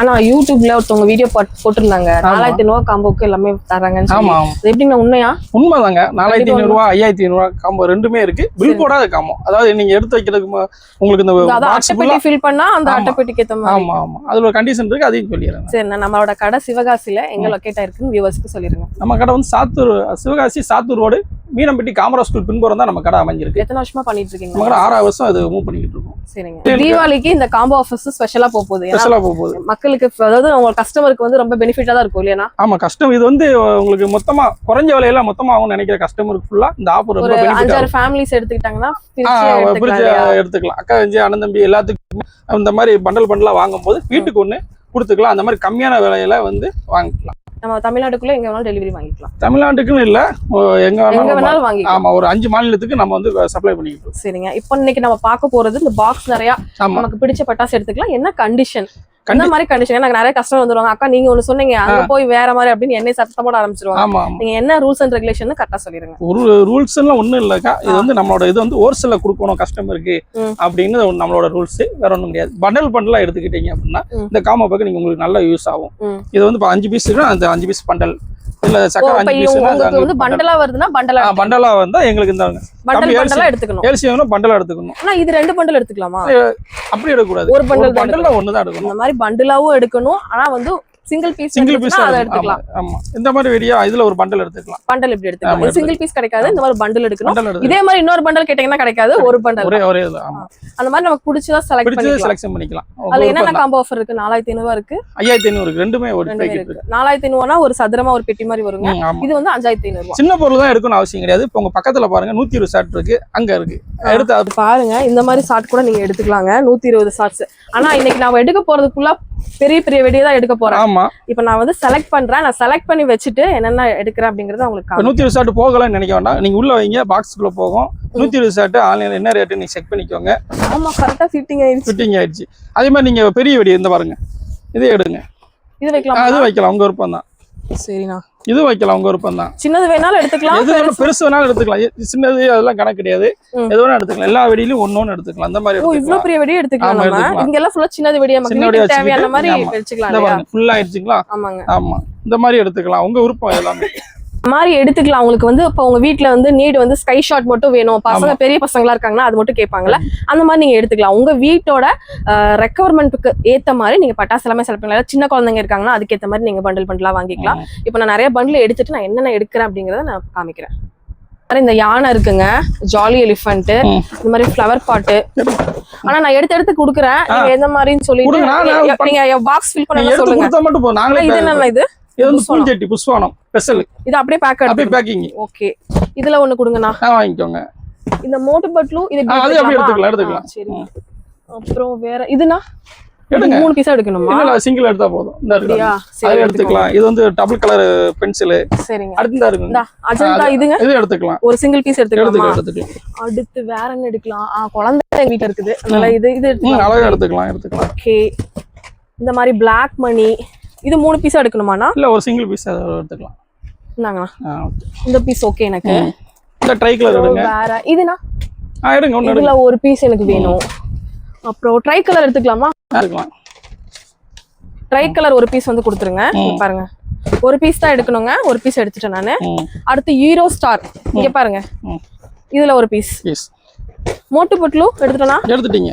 ஆனா யூடியூப்ல ஒருத்தவங்க வீடியோ போட்டிருந்தாங்க. நாலாயிரத்தி ஐநூறு காம்போக்கு எல்லாமே தராங்கன்னு ஆமா எப்படிங்க உண்மையா? உண்மைதாங்க. நாலாயிரத்தி கண்டிப்பா ஐநூறுரூவா ஐயாயிரத்தி ஐநூறுரூவா காம்போ ரெண்டுமே இருக்கு. பில் போடாத காம்போ அதாவது நீங்க எடுத்து வைக்கிறதுக்கு உங்களுக்கு இந்த அட்டைப்பெட்டி ஃபில் பண்ணா அந்த. அட்டைப்பெட்டிக்கு ஏத்த மாதிரி. ஆமா ஆமா. அதுல ஒரு கண்டிஷன் இருக்கு அதையும் சொல்லிடுறேன் சரி நம்மளோட கடை சிவகாசியில எங்க லொக்கேட் ஆயிருக்குன்னு வியூவர்ஸ்க்கு சொல்லிருங்க. நம்ம கடை வந்து சாத்தூர் சிவகாசி சாத்தூர் ரோடு. மீனம்பட்டி காமராஜ் ஸ்கூல் பின்புறம் தான் நம்ம கடை அமைஞ்சிருக்கு. எத்தனை வருஷமா பண்ணிட்டு நம்ம இருக்கீங்க கடை ஆறாவது வருஷம் அது மூவ் பண்ணிக்கிட்டு இருக்கோம் சரிங்க தீபாவளிக்கு இந்த காம்போ ஆஃபர்ஸ் ஸ்பெஷலா போக போகுது. ஸ்பெஷலா போக போகுது. மக்களுக்கு அதாவது உங்க கஸ்டமருக்கு வந்து ரொம்ப பெனிஃபிட்டா தான் இருக்கும் இல்லையா ஆமா கஸ்டம் இது வந்து உங்களுக்கு மொத்தமா குறைஞ்ச விலையில மொத்தமா ஆகும்னு நினைக்கிற கஸ்டமருக்கு ஃபுல்லா இந்த ஆஃபர் ரொம்ப பெனிஃபிட் அஞ்சாறு ஃபேமிலிஸ் எடுத்துக்கிட்டாங்கன்னா எடுத்துக்கலாம் அக்கா அஞ்சு அண்ணன் தம்பி எல்லாத்துக்கும் இந்த மாதிரி பண்டல் பண்டலா வாங்கும்போது வீட்டுக்கு ஒண்ணு கொடுத்துக்கலாம். அந்த மாதிரி கம்மியான விலையில வந்து வாங்கிக்கலாம். நம்ம தமிழ்நாட்டுக்குள்ள எங்க வேணாலும் டெலிவரி வாங்கிக்கலாம். தமிழ்நாட்டுக்குன்னு இல்ல எங்க எங்க வேணாலும் வாங்கிக்கலாம். ஆமா ஒரு அஞ்சு மாநிலத்துக்கு நம்ம வந்து சப்ளை பண்ணிக்கிட்டு இருக்கோம். சரிங்க. இப்போ இன்னைக்கு நம்ம பார்க்க போறது இந்த பாக்ஸ் நிறைய நமக்கு பிடிச்ச பட்டாசு எடுத்துக்கலாம். என்ன கண்டிஷன் என்ன மாதிரி கண்டிஷன் எனக்கு நிறைய கஸ்டமர் வந்துருவாங்க. அக்கா நீங்க ஒண்ணு சொன்னீங்க. அங்க போய் வேற மாதிரி அப்படின்னு என்னை சத்தம் போட ஆரம்பிச்சிருவாங்க. நீங்க என்ன ரூல்ஸ் அண்ட் ரெகுலேஷன் கரெக்டா சொல்லிருங்க. ஒரு ரூல்ஸ் எல்லாம் ஒண்ணும் இல்லக்கா. இது வந்து நம்மளோட இது வந்து ஹோல்சேல்ல கொடுக்கணும் கஸ்டமருக்கு. அப்படின்னு ஒரு நம்மளோட ரூல்ஸ் வேற ஒண்ணும் கிடையாது. பண்டல் பண்டலா எடுத்துக்கிட்டீங்க அப்படின்னா. இந்த காமோ பக்கம் நீங்க உங்களுக்கு நல்ல யூஸ் ஆகும். இது வந்து அஞ்சு பீஸ் அந்த அஞ்சு பீஸ் பண்டல் இல்ல சக்கரை அஞ்சு வந்து பண்டலா வருதுன்னா பண்டலா பண்டலா வந்தா எங்களுக்கு இந்த பண்டல் பண்டலா எடுத்துக்கணும். ஏல்சி வேணும் பண்டலா எடுத்துக்கணும். ஆனா இது ரெண்டு பண்டல் எடுத்துக்கலாமா? அப்படி எடுக்கக்கூடாது. ஒரு தான் பண்டல்ல தான் எடுக்கணும். இந்த மாதிரி பண்டலாவும் எடுக்கணும். ஆனா வந்து சிங்கிள் பீஸ் சிங்கிள் பீஸ் எடுத்துக்கலாம். ஆமா இந்த மாதிரி வெடியா இதுல ஒரு பண்டல் எடுத்துக்கலாம். பண்டல் எப்படி ஆமா, எடுத்துக்கலாம் சிங்கிள் பீஸ் கிடைக்காது இந்த மாதிரி பண்டல் எடுக்கணும். இதே மாதிரி இன்னொரு பண்டல் கேட்டீங்கன்னா கிடைக்காது ஒரு பண்டல் ஒரே ஒரே ஆமா. அந்த மாதிரி நமக்கு பிடிச்சதா செலக்ட் பண்ணிக்கலாம். செலக்ஷன் பண்ணிக்கலாம். அதுல என்னென்ன காம்போ ஆஃபர் இருக்கு? நாலாயிரத்தி ஐநூறுவா இருக்கு. ஐயாயிரத்தி ஐநூறு ரெண்டுமே ஒரு பேக்கெட் இருக்கு. நாலாயிரத்தி ஐநூறுனா ஒரு சதுரமா ஒரு பெட்டி மாதிரி வருங்க. ம், ஆமா. இது வந்து அஞ்சாயிரத்தி ஐநூறு சின்ன பொருள் தான் எடுக்கணும் அவசியம் கிடையாது. இப்போ உங்க பக்கத்துல பாருங்க நூத்தி இருபது ஷாட் இருக்கு. அங்க இருக்கு. எடுத்து பாருங்க இந்த மாதிரி ஷார்ட் கூட நீங்க எடுத்துக்கலாங்க. நூத்தி இருபது ஷார்ட்ஸ் ஆனா இன்னைக்கு நான் எடுக்க போறதுக்குள்ள பெரிய பெரிய வெடியை தான் எடுக்க போறேன். ஆமா. இப்போ நான் வந்து செலக்ட் பண்றேன். நான் செலக்ட் பண்ணி வச்சுட்டு என்னென்ன எடுக்கிறேன் அப்படிங்கறத உங்களுக்கு. நூத்தி இருபது ஷாட் போகலன்னு நினைக்க வேண்டாம். நீங்க உள்ள வைங்க பாக்ஸ்க்குள்ள போகும். நூத்தி இருபது ஷாட் ஆன்லைன்ல என்ன ரேட்டு நீங்க செக் பண்ணிக்கோங்க. ஆமா கரெக்டா ஃபிட்டிங் ஆயிடுச்சு. ஃபிட்டிங் ஆயிடுச்சு. அதே மாதிரி நீங்க பெரிய வெடி இந்த பாருங்க. இதே எடுங்க. இது வைக்கலாம்? அது வைக்கலாம். உங்க விருப்பம் தான் சரிண்ணா. இது வைக்கலாம் உங்க விருப்பம் தான் சின்னது வேணாலும் எடுத்துக்கலாம் எது வேணாலும் பெருசு வேணாலும் எடுத்துக்கலாம். சின்னது அதெல்லாம் கணக்கு கிடையாது. எது வேணாலும் எடுத்துக்கலாம். எல்லா வெடியிலும் ஒண்ணு ஒண்ணு எடுத்துக்கலாம். அந்த மாதிரி எடுத்துக்கலாம். பெரிய வெடி எடுத்துக்கலாம் நம்ம. இங்க எல்லாம் ஃபுல்லா சின்னது வெடி நமக்கு சின்ன வெடியா தேவையான மாதிரி. வச்சுக்கலாம் இந்த இல்லையா? பாருங்க ஃபுல் ஆயிடுச்சுங்களா? ஆமாங்க. ஆமா. இந்த மாதிரி எடுத்துக்கலாம். உங்க விருப்பம் எல்லாமே. மாதிரி எடுத்துக்கலாம். உங்களுக்கு வந்து இப்போ உங்க வீட்ல வந்து நீடு வந்து ஸ்கை ஷாட் மட்டும் வேணும். பசங்க பெரிய பசங்களா இருக்காங்கன்னா அது மட்டும் கேட்பாங்கல்ல. அந்த மாதிரி நீங்க எடுத்துக்கலாம். உங்க வீட்டோட ரெக்குவயர்மெண்ட்டுக்கு ஏத்த மாதிரி நீங்க பட்டாசு எல்லாமே செலக்ட் பண்ணலாம். சின்ன குழந்தைங்க இருக்காங்கன்னா அதுக்கேத்த மாதிரி நீங்க பண்டில் பண்டலா வாங்கிக்கலாம். இப்போ நான் நிறைய பண்டில் எடுத்துட்டு நான் என்னென்ன எடுக்கிறேன் அப்படிங்கறத நான் காமிக்கிறேன். இந்த யானை இருக்குங்க. Jolly elephant. இந்த மாதிரி ஃப்ளவர் பாட்டு ஆனா நான் எடுத்து எடுத்து குடுக்குறேன். எந்த மாதிரின்னு நான் நீங்க- பாக்ஸ் ஃபில் பண்ண சொல்லுங்க. இது என்ன இது? இது வந்து. பூஞ்செட்டி புஷ்வானம் ஸ்பெஷல் இது அப்படியே பேக் அப்படியே பேக்கிங் ஓகே இதுல ஒண்ணு கொடுங்கண்ணா. வாங்கிக்கோங்க. இந்த மோட்டு பட்லு இது அது அப்படியே எடுத்துக்கலாம், எடுத்துக்கலாம். சரி. அப்புறம் வேற இதுனா எடுங்க. மூணு பீஸா எடுக்கணுமா? இல்ல சிங்கிள் எடுத்தா போதும். இந்த இருக்கு. அது சரி எடுத்துக்கலாம். இது வந்து டபுள் கலர் பென்சில் சரிங்க. அடுத்து இருக்குங்க. இந்தா அஜந்தா இதுங்க? இது எடுத்துக்கலாம். ஒரு சிங்கிள் பீஸ் எடுத்துக்கலாமா? எடுத்துக்கலாம் அடுத்து வேற என்ன எடுக்கலாம்? ஆ குழந்தை வீட்ல இருக்குது. அதனால இது இது எடுத்துக்கலாம். அழகா எடுத்துக்கலாம் எடுத்துக்கலாம். ஓகே இந்த மாதிரி பிளாக் மணி இது மூணு பீஸா எடுக்கணுமாண்ணா? இல்ல ஒரு சிங்கிள் பீஸ் எடுத்துக்கலாம். இந்தாங்கண்ணா. இந்த பீஸ் ஓகே எனக்கு. இந்த ட்ரை கலர் எடுங்க. வேற. இதுனா ஆ எடுங்க எடுங்க இதுல ஒரு பீஸ் எனக்கு வேணும். அப்புறம் ட்ரை கலர் எடுத்துக்கலாமா? எடுக்கலாம். ட்ரை கலர் ஒரு பீஸ் வந்து கொடுத்துருங்க. பாருங்க. ஒரு பீஸ் தான் எடுக்கணுங்க. ஒரு பீஸ் எடுத்துட்டேன் நானு. அடுத்து ஹீரோ ஸ்டார் இங்க பாருங்க. இதுல ஒரு பீஸ் எஸ் மோட்டு பட்லு எடுத்துட்டேனா? எடுத்துட்டீங்க.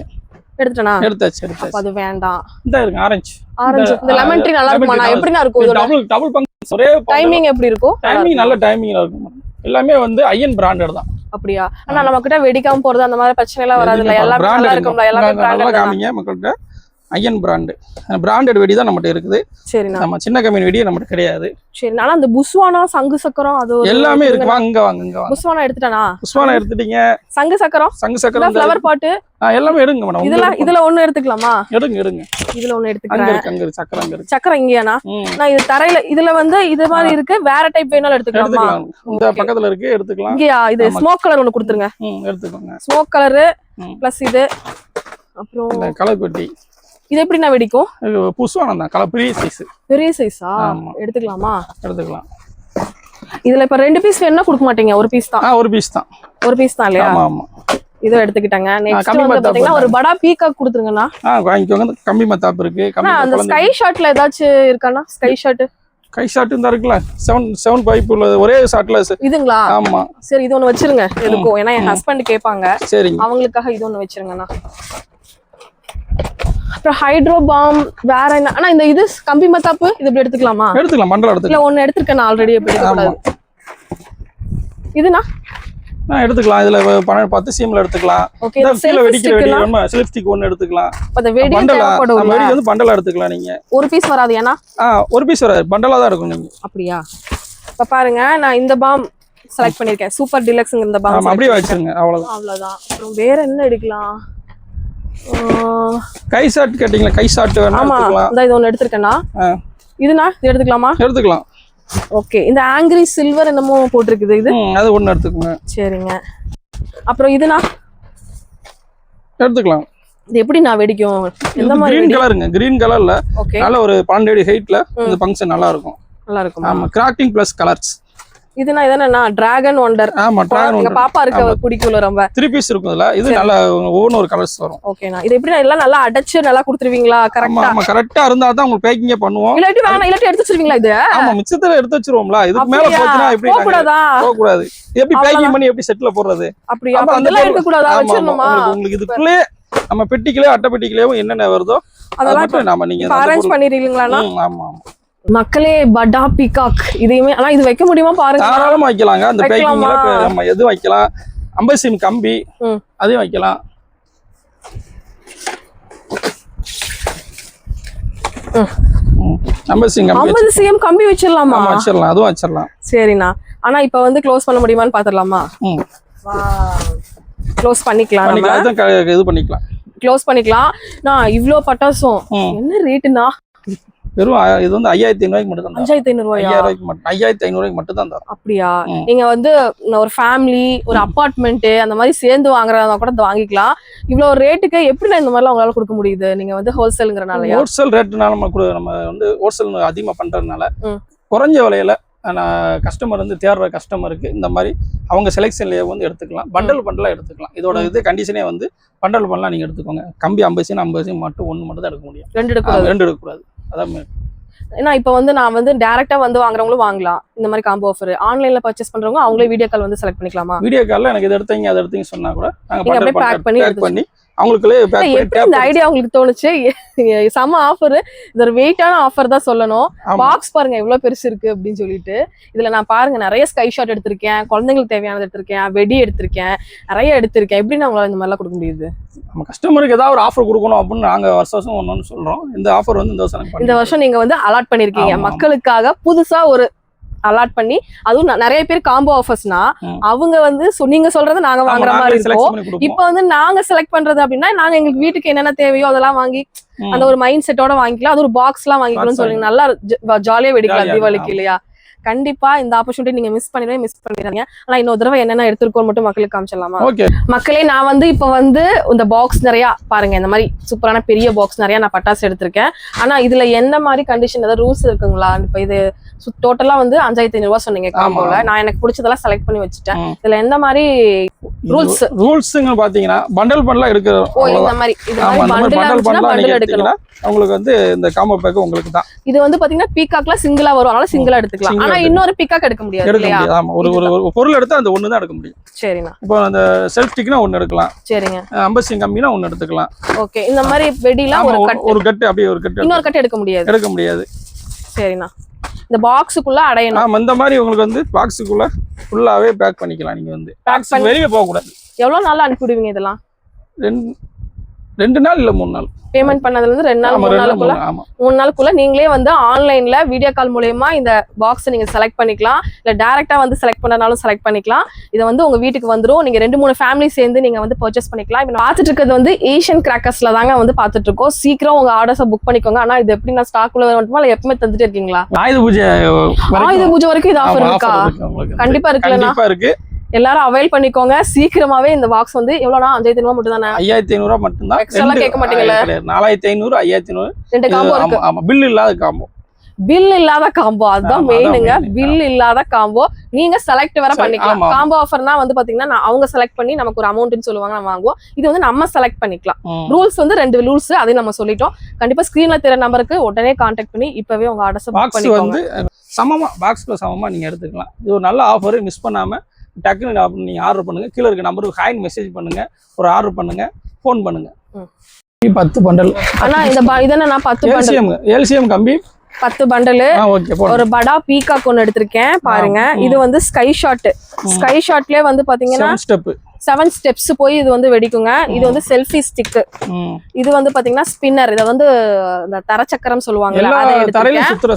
எடுத்துட்டேனா? எடுத்தாச்சு அப்ப அது வேண்டாம். இந்த இருக்கு ஆரஞ்சு ஆரஞ்சு இந்த லெமன் ட்ரீ நல்லா இருக்குமா? நான் இருக்கும் டபுள் டபுள் பங்க் ஒரே டைமிங் எப்படி இருக்கும்? டைமிங் நல்ல டைமிங்ல இருக்கும். எல்லாமே வந்து ஐயன் பிராண்டட் தான். அப்படியா? ஆனா நம்ம கிட்ட வெடிக்காம போறது அந்த மாதிரி பிரச்சனை எல்லாம் வராது இல்ல. எல்லாமே நல்லா இருக்கும்ல எல்லாமே காமிங்க மக்கள்கிட்ட. ஐயன் பிராண்டு பிராண்டட் வெடி தான் நம்மகிட்ட இருக்குது. சரிண்ணா நம்ம சின்ன கம்பெனி வெடி நம்மகிட்ட கிடையாது. சரி ஆனா அந்த புஸ்வானா சங்கு சக்கரம் அது எல்லாமே இருக்கு. வாங்க வாங்க இங்க வாங்க. புஸ்வானா எடுத்துட்டானா? புஷ்வானம் எடுத்துட்டீங்க. சங்கு சக்கரம்? சங்கு சக்கரம் ஃப்ளவர் பாட்டு எல்லாமே எடுங்க மேடம் இதுல இதுல ஒண்ணு எடுத்துக்கலாமா? எடுங்க எடுங்க. இதுல ஒண்ணு அங்க எடுத்துக்கிறேன் இருக்கு அங்க இருக்கு. சக்கரம் அங்க இருக்கு. சக்கரம் இங்கேயாண்ணா? ம். நான் இது தரையில இதுல வந்து இது மாதிரி இருக்கு. வேற டைப் வேணாலும் எடுத்துக்கலாமா? எடுத்துக்கலாம். இந்த. பக்கத்துல இருக்கு எடுத்துக்கலாம். இங்கேயா? இது. ஸ்மோக் கலர் ஒண்ணு கொடுத்துருங்க. ம் எடுத்துக்கோங்க. Smoke colour. பிளஸ் இது. அப்புறம் இந்த களைப்பெட்டி இது எப்படி நான் வெடிக்கும்? புஷ்வானம் தான் கலர் பெரிய சைஸ் பெரிய சைஸா. எடுத்துக்கலாமா? எடுத்துக்கலாம். இதுல இப்ப ரெண்டு பீஸ் வேணும்னா கொடுக்க மாட்டீங்க ஒரு பீஸ் தான்? ஒரு பீஸ் தான். ஒரு பீஸ் தான் இல்லையா? ஆமா ஆமா. இதை எடுத்துக்கிட்டாங்க. நெக்ஸ்ட் கம்மி வந்து பாத்தீங்கன்னா ஒரு படா பீகாக் கொடுத்துருங்கண்ணா. வாங்கிக்கோங்க. கம்பி மத்தாப்பு இருக்கு. அந்த ஸ்கை ஷாட்ல ஏதாச்சும் இருக்காண்ணா? ஸ்கை ஷாட் கை ஷாட் இருந்தா இருக்குல்ல செவன் செவன் பைப் உள்ளது ஒரே ஷாட்ல இதுங்களா? ஆமா. சரி இது ஒண்ணு வச்சிருங்க. எதுக்கும் ஏன்னா என் ஹஸ்பண்ட் கேட்பாங்க சரிங்க. அவங்களுக்காக இது ஒண்ணு வச்சிருங்கண்ணா. அப்புறம் ஹைட்ரோ பாம் வேற என்ன? அண்ணா இந்த இது கம்பி மத்தாப்பு இது இப்படி எடுத்துக்கலாமா? எடுத்துக்கலாம் மண்டலம் இல்ல எடுத்துக்கலாம் ஒண்ணு எடுத்திருக்கேன் ஆல்ரெடி எப்படி எடுக்கக்கூடாது இதுனா? எடுத்துக்கலாம். இதுல பன்னெண்டு பத்து சீம்ல எடுத்துக்கலாம். ஓகே கீழே வெடிக்கிற வெடி. ஸ்டிக்லாம் வேணுமா செல்ஃப் ஸ்டிக் ஒன்று எடுத்துக்கலாம். அந்த வெடி தேவைப்படும் நம்ம வெடி வந்து பண்டலா எடுத்துக்கலாம் நீங்க. ஒரு பீஸ் வராது ஏன்னா? ஆ ஒரு பீஸ் வராது. பண்டலா தான் இருக்கும் நீங்க. அப்படியா? இப்ப பாருங்க நான் இந்த பாம் செலக்ட் பண்ணிருக்கேன் சூப்பர் டிலக்ஸ் இந்த பாம் அப்படியே வச்சிருங்க அவ்வளவுதான். அவ்வளவுதான். அப்புறம் வேற என்ன எடுக்கலாம்? கை ஷாட் கேட்டீங்களா? கை ஷாட் வேணா ஆமா. எடுத்துக்கலாம். இந்த இது ஒண்ணு எடுத்திருக்கேனா ஆ, இதுனா இது எடுத்துக்கலாமா? எடுத்துக்கலாம். ஓகே. இந்த ஆங்கிரி சில்வர் என்னமோ போட்டிருக்குது இது. அது ஒண்ணு எடுத்துக்கோங்க. சரிங்க. அப்புறம் இதுனா எடுத்துக்கலாம். இது எப்படி நான் வெடிக்கும் எந்த மாதிரி கிரீன் கலருங்க கிரீன் கலர்ல நல்ல ஒரு பன்னெண்டு அடி ஹைட்ல இந்த ஃபங்க்ஷன் நல்லா இருக்கும். நல்லா இருக்குமா? ஆமா கிராக்கிங் பிளஸ் கலர்ஸ் இதுனா இதென்னா டிராகன் ஒண்டர் ஆமா டிராகன் பாப்பா இருக்க பிடிக்கும்ல ரொம்ப. த்ரீ பீஸ் இருக்கும் இதுல. இது நல்ல ஒவ்வொன்று ஒரு கலர்ஸ் வரும். ஓகேண்ணா இது எப்படி எல்லாம் நல்லா அடைச்சு நல்லா கொடுத்துருவீங்களா? கரெக்டா ஆமா கரெக்டா இருந்தா தான் உங்களுக்கு பேக்கிங்கே பண்ணுவோம். இல்லாட்டி வேணாம் இல்லாட்டி எடுத்து வச்சிருவீங்களா இது? ஆமா மிச்சத்துல எடுத்து வச்சிருவோம்ல. இதுக்கு மேல? போச்சுன்னா எப்படி போக கூடாதா போக கூடாது எப்படி. பேக்கிங் பண்ணி எப்படி செட்ல போடுறது? அப்படியா? ஆமா, அப்ப அந்த அதெல்லாம் இருக்க கூடாதா. வச்சிடணுமா? உங்களுக்கு இதுக்குள்ளே நம்ம பெட்டிக்குள்ளே அட்டை பெட்டிக்குள்ளேயும் என்னென்ன வருதோ அதை அதெல்லாம் நாம நீங்க அரேஞ்ச் ம், ஆமா ஆமா. மக்களே படா பிகாக் இதையுமே ஆனா இது வைக்க முடியுமா பாருங்க? தாராளமா வைக்கலாங்க. அந்த? பேக்கிங்ல நம்ம எது வைக்கலாம்? ஐம்பது சிம் கம்பி. அதையும் வைக்கலாம். ஐம்பது கம்பி ஐம்பது சிஎம் கம்பி வச்சிடலாமா? வச்சிடலாம். அதுவும் வச்சிடலாம். சரிண்ணா. ஆனா இப்ப வந்து க்ளோஸ் பண்ண முடியுமான்னு பாத்துடலாமா? ம். க்ளோஸ் பண்ணிக்கலாம் இது க்ளோஸ் பண்ணிக்கலாம். நான் இவ்ளோ பட்டாசும். என்ன ரேட்டுண்ணா வெறும் இது வந்து ஐயாயிரத்தி ஐநூறுவாய்க்கு மட்டும் தான். அஞ்சாயிரத்தி ஐநூறு ரூபாயா ஐயாயிரம் மட்டும் ஐயாயிரத்தி ஐநூறுவாய்க்கு மட்டும் தான் தரும் அப்படியா. நீங்க வந்து ஒரு ஃபேமிலி ஒரு அபார்ட்மெண்ட் அந்த மாதிரி சேர்ந்து வாங்குறதா கூட வாங்கிக்கலாம். இவ்வளவு ரேட்டுக்கு எப்படி இந்த மாதிரிலாம் உங்களால கொடுக்க முடியுது? நீங்க வந்து ஹோல்சேலுங்கிறனாலயா ஹோல்சேல் ரேட்டுனால நம்ம கூட நம்ம வந்து ஹோல்சேல் அதிகமாக பண்ணுறதுனால ம். குறைஞ்ச விலையில கஸ்டமர் வந்து தேடுற கஸ்டமருக்கு இந்த மாதிரி அவங்க செலெக்ஷன்லேயே வந்து எடுத்துக்கலாம். பண்டல் பண்டலாக எடுத்துக்கலாம். இதோட இது கண்டிஷனே வந்து பண்டல் பண்ணலாம் நீங்கள் எடுத்துக்கோங்க. கம்பி ஐம்பது சீன் ஐம்பது சீன் மட்டும் ஒன்று மட்டும் தான் எடுக்க முடியும். ரெண்டு ஆ, எடுக்கூடாது ரெண்டு எடுக்கக்கூடாது. அதான். ஏன்னா இப்போ வந்து நான் வந்து டேரக்டா வந்து வாங்குறவங்களும் வாங்கலாம். இந்த மாதிரி காம்போ ஆஃபர் ஆன்லைன்ல பர்ச்சேஸ் பண்றவங்க அவங்களே வீடியோ கால் வந்து செலக்ட் பண்ணிக்கலாமா? வீடியோ காலில் எனக்கு இது எடுத்தீங்க அதை எடுத்தீங்க சொன்னா கூட நீங்க அப்படியே பண்ணி பேக் எடுத்து பண்ணி அவங்களுக்குள்ளே எப்படி இந்த ஐடியா உங்களுக்கு தோணுச்சு? செம ஆஃபர் இது ஒரு வெயிட்டான ஆஃபர் தான் சொல்லணும். பாக்ஸ் பாருங்க எவ்வளவு பெருசு இருக்கு அப்படின்னு சொல்லிட்டு. இதுல நான் பாருங்க நிறைய ஸ்கை ஷாட் எடுத்திருக்கேன். குழந்தைங்களுக்கு தேவையானது எடுத்திருக்கேன். வெடி எடுத்திருக்கேன். நிறைய எடுத்திருக்கேன். எப்படி நான் இந்த மாதிரிலாம் கொடுக்க முடியுது? நம்ம கஸ்டமருக்கு ஏதாவது ஒரு ஆஃபர் கொடுக்கணும் அப்படின்னு நாங்கள் வருஷம் வருஷம் ஒன்று சொல்கிறோம் இந்த ஆஃபர் வந்து இந்த வருஷம் இந்த வருஷம் நீங்க வந்து அலாட் பண்ணிருக்கீங்க. மக்களுக்காக புதுசா ஒரு அலாட் பண்ணி அதுவும் நிறைய பேர் காம்போ ஆஃபர்ஸ்னா. அவங்க வந்து நீங்க சொல்றத நாங்க வாங்குற மாதிரி இருக்கும். இப்போ வந்து நாங்க செலக்ட் பண்றது அப்படின்னா நாங்க எங்களுக்கு வீட்டுக்கு என்னென்ன தேவையோ அதெல்லாம் வாங்கி. அந்த ஒரு மைண்ட் செட்டோட வாங்கிக்கலாம். அது ஒரு பாக்ஸ் எல்லாம் வாங்கிக்கணும்னு Box சொல்லுங்க. நல்லா ஜாலியா வெடிக்கலாம் தீபாவளிக்கு. இல்லையா? கண்டிப்பா இந்த ஆப்பர்ச்சுனிட்டி நீங்க மிஸ் பண்ணிடவே மிஸ் பண்ணிடுறீங்க ஆனா இன்னொரு தடவை என்னென்ன எடுத்திருக்கோம் மட்டும் மக்களுக்கு காமிச்சிடலாமா? மக்களே நான் வந்து இப்போ வந்து இந்த பாக்ஸ் நிறைய பாருங்க இந்த மாதிரி சூப்பரான பெரிய பாக்ஸ் நிறைய நான் பட்டாசு எடுத்திருக்கேன். ஆனா இதுல என்ன மாதிரி கண்டிஷன் ஏதாவது ரூல்ஸ் இருக்குங்களா? இப்போ இது டோட்டலா வந்து அஞ்சாயிரத்தி ஐநூறு சொன்னீங்க காம்போல. நான் எனக்கு பிடிச்சதெல்லாம் செலக்ட் பண்ணி வச்சுட்டேன். இதுல எந்த மாதிரி Rules. ரூல்ஸுங்க பாத்தீங்கன்னா பண்டல் எடுக்கிறோம் ஓ இந்த. மாதிரி இது மாதிரி பண்டில் பண்டல் பண்டில் எடுத்தீங்கன்னா உங்களுக்கு வந்து இந்த காம்போ பேக் உங்களுக்கு தான். இது வந்து பாத்தீங்கன்னா பீகாக்ல சிங்கிளா வரும். அதனால சிங்கிளா எடுத்துக்கலாம். ஆனா. இன்னொரு பீகாக் எடுக்க முடியாது எடுக்க இல்லையா? முடியாது. ஆமா ஒரு ஒரு ஒரு பொருள் எடுத்தா அந்த ஒண்ணு தான் எடுக்க முடியும். சரிண்ணா. இப்போ அந்த செல்ஃப் ஸ்டிக்னா ஒன்னு எடுக்கலாம். சரிங்க. ஐம்பது கம்மினா ஒன்னு எடுத்துக்கலாம். ஓகே இந்த மாதிரி வெடிலாம் ஒரு கட் ஒரு கட்டு அப்படியே ஒரு கட்டு இன்னொரு கட் எடுக்க முடியாது. எடுக்க முடியாது. சரிண்ணா. இந்த பாக்ஸுக்குள்ள அடையணும். ஆமா இந்த மாதிரி உங்களுக்கு வந்து பாக்ஸுக்குள்ள ஃபுல்லாவே பேக் பண்ணிக்கலாம். நீங்க வந்து. பாக்ஸ் வெளியே போக கூடாது எவ்வளவு நாள்ல அனுப்பி விடுவீங்க இதெல்லாம்? ரெண்டு ரெண்டு நாள் இல்ல மூணு நாள். பேமெண்ட் பண்ணதுல இருந்து ரெண்டு நாள் மூணு நாளுக்குள்ள? மூணு நாளுக்குள்ள நீங்களே வந்து ஆன்லைன்ல வீடியோ கால் மூலயமா இந்த பாக்ஸ் நீங்க செலக்ட் பண்ணிக்கலாம். இல்ல டைரக்டா வந்து செலக்ட் பண்ணனாலும் செலக்ட் பண்ணிக்கலாம். இதை வந்து உங்க வீட்டுக்கு வந்துரும். நீங்க ரெண்டு மூணு ஃபேமிலி சேர்ந்து நீங்க வந்து பர்ச்சேஸ் பண்ணிக்கலாம். இப்போ பார்த்துட்டு இருக்கிறது வந்து ஏஷியன் கிராக்கர்ஸ்ல தாங்க வந்து பார்த்துட்டு இருக்கோம். சீக்கிரம் உங்க ஆர்டர்ஸை புக் பண்ணிக்கோங்க. ஆனா இது எப்படி நான் ஸ்டாக் உள்ள மட்டுமா? இல்ல எப்பவுமே தந்துட்டே இருக்கீங்களா? ஆயுத பூஜை ஆயுத பூஜை வரைக்கும் இது ஆஃபர் இருக்கா. கண்டிப்பா இருக்குல்லண்ணா. இருக்கு. எல்லாரும் அவைல் பண்ணிக்கோங்க. சீக்கிரமாவே இந்த பாக்ஸ் வந்து எவ்வளவுனா அஞ்சாயிரத்தி ஐநூறு மட்டும் தானே ஐயாயிரத்தி ஐநூறு மட்டும்தான். ரெண்டு- கேட்க மாட்டீங்கல்ல? நாலாயிரத்தி ஐநூறு ஐயாயிரத்தி ஐநூறு. ரெண்டு காம்போ இருக்கு. ஆமா பில் இல்லாத காம்போ பில் இல்லாத காம்போ அதுதான் மெயினுங்க. பில் இல்லாத காம்போ நீங்க செலக்ட் வேற பண்ணிக்கலாம். காம்போ ஆஃபர்னா வந்து பாத்தீங்கன்னா அவங்க செலக்ட் பண்ணி நமக்கு ஒரு அமௌண்ட்னு சொல்லுவாங்க நம்ம வாங்குவோம். இது வந்து நம்ம செலக்ட் பண்ணிக்கலாம். ரூல்ஸ் வந்து ரெண்டு ரூல்ஸ் அதையும் நம்ம சொல்லிட்டோம். கண்டிப்பா ஸ்கிரீன்ல தெரிய நம்பருக்கு உடனே கான்டாக்ட் பண்ணி இப்பவே உங்க ஆர்டர்ஸ் புக் பாக்ஸ் வந்து சமமா பாக்ஸ்க்கு சமமா நீங்க எடுத்துக்கலாம். இது ஒரு நல்ல ஆஃபர் மிஸ் பண்ணாம டக்குன்னு அப்ப நீங்க ஆர்டர் பண்ணுங்க. கீழே இருக்க நம்பருக்கு ஹாயின் மெசேஜ் பண்ணுங்க. ஒரு ஆர்டர் பண்ணுங்க ஃபோன் பண்ணுங்க. ம். பத்து பண்டல் ஆனா இந்த இதென்ன நான் பத்து எல்சிஎம் எல்சிஎம் கம்பி. பத்து பண்டல் ஒரு படா பீகாக் ஒன்னு எடுத்திருக்கேன் பாருங்க. இது வந்து ஸ்கை ஷாட் ஸ்கை ஷாட்லயே வந்து பாத்தீங்கன்னா ஸ்டெப் செவன் ஸ்டெப்ஸ் போய் இது வந்து வெடிக்குங்க. இது வந்து செல்ஃபி ஸ்டிக் இது வந்து பாத்தீங்கன்னா ஸ்பின்னர் இத வந்து இந்த தரச்சக்கரம்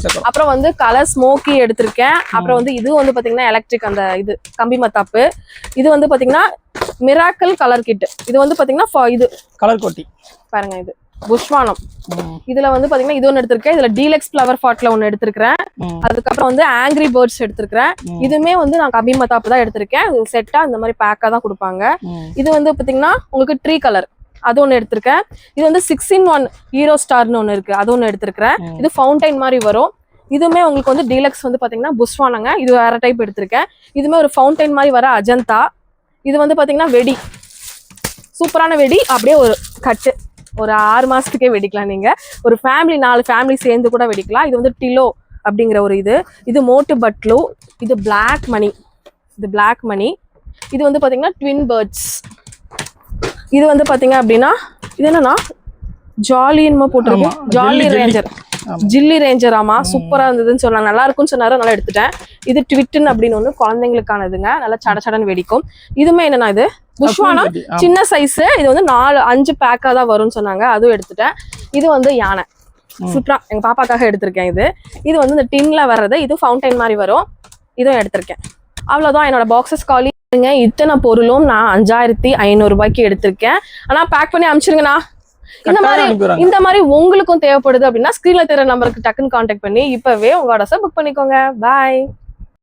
சக்கரம். அப்புறம் வந்து கலர் ஸ்மோக்கி எடுத்திருக்கேன். அப்புறம் வந்து இது வந்து பாத்தீங்கன்னா எலக்ட்ரிக் அந்த இது கம்பி மத்தாப்பு. இது வந்து பாத்தீங்கன்னா மிராக்கல் கலர் கிட் இது வந்து பாத்தீங்கன்னா இது கலர் கொட்டி. பாருங்க இது. புஷ்வானம். இதுல வந்து பாத்தீங்கன்னா இது ஒன்னு எடுத்திருக்கேன். இதுல டீலக்ஸ் ஃபிளவர் ஃபாட்ல ஒன்னு எடுத்திருக்கேன் அதுக்கப்புறம் வந்து ஆங்கிரி பேர்ட்ஸ் எடுத்திருக்கேன் இதுமே வந்து நான் கம்பி மத்தாப்பு தான் எடுத்திருக்கேன். செட்டா இந்த மாதிரி பேக்கா தான் கொடுப்பாங்க. இது வந்து பாத்தீங்கன்னா உங்களுக்கு ட்ரீ கலர் அது ஒன்று எடுத்திருக்கேன். இது வந்து சிக்ஸ் இன் ஒன் ஹீரோ ஸ்டார்னு ஒன்று இருக்கு. அது ஒன்று எடுத்திருக்கிறேன். இது ஃபவுண்டைன் மாதிரி வரும். இதுவுமே உங்களுக்கு வந்து டீலக்ஸ் வந்து பாத்தீங்கன்னா புஷ்வானங்க. இது வேற டைப் எடுத்திருக்கேன். இதுமே ஒரு ஃபவுண்டைன் மாதிரி வர அஜந்தா. இது வந்து பாத்தீங்கன்னா வெடி. சூப்பரான வெடி. அப்படியே ஒரு கட்டு. ஒரு ஆறு மாசத்துக்கே வெடிக்கலாம் நீங்க. ஒரு ஃபேமிலி நாலு ஃபேமிலி சேர்ந்து கூட வெடிக்கலாம். இது வந்து டிலோ அப்படிங்கிற ஒரு இது. இது மோட்டு பட்லு இது பிளாக் மணி இது பிளாக் மணி இது வந்து பாத்தீங்கன்னா ட்வின் பேர்ட்ஸ் இது வந்து பாத்தீங்க அப்படின்னா இது என்னன்னா ஜாலி என்னமோ போட்டிருக்கு ஆமா, ஜாலி. ரேஞ்சர். ஜில்லி ரேஞ்சர் ஆமா சூப்பரா இருந்ததுன்னு சொன்னாங்க நல்லா இருக்கும்னு சொன்னாரு நல்லா எடுத்துட்டேன். இது ட்விட்டன் அப்படின்னு ஒண்ணு குழந்தைங்களுக்கானதுங்க. நல்லா சட சடன்னு வெடிக்கும். இதுமே என்னன்னா இது? புஷ்வானம் சின்ன சைஸ் இது வந்து நாலு அஞ்சு பேக்கா தான் வரும்னு சொன்னாங்க. அதுவும் எடுத்துட்டேன். இது வந்து யானை. சுப்ரா எங்க பாப்பாக்காக எடுத்திருக்கேன் இது. இது வந்து இந்த டின்ல வர்றது இது ஃபவுண்டைன் மாதிரி வரும். இதுவும் எடுத்திருக்கேன். அவ்வளவுதான். என்னோட பாக்ஸஸ் காலி. இத்தனை பொருளும் நான் அஞ்சாயிரத்தி ஐநூறு ரூபாய்க்கு எடுத்திருக்கேன். ஆனா பேக் பண்ணி அனுப்பிச்சிருங்கண்ணா. இந்த மாதிரி இந்த மாதிரி உங்களுக்கும் தேவைப்படுது அப்படின்னா ஸ்கிரீன்ல தெரிய நம்பருக்கு டக்குன்னு கான்டாக்ட் பண்ணி இப்பவே உங்க ஆர்டர்ஸை புக் பண்ணிக்கோங்க. பாய்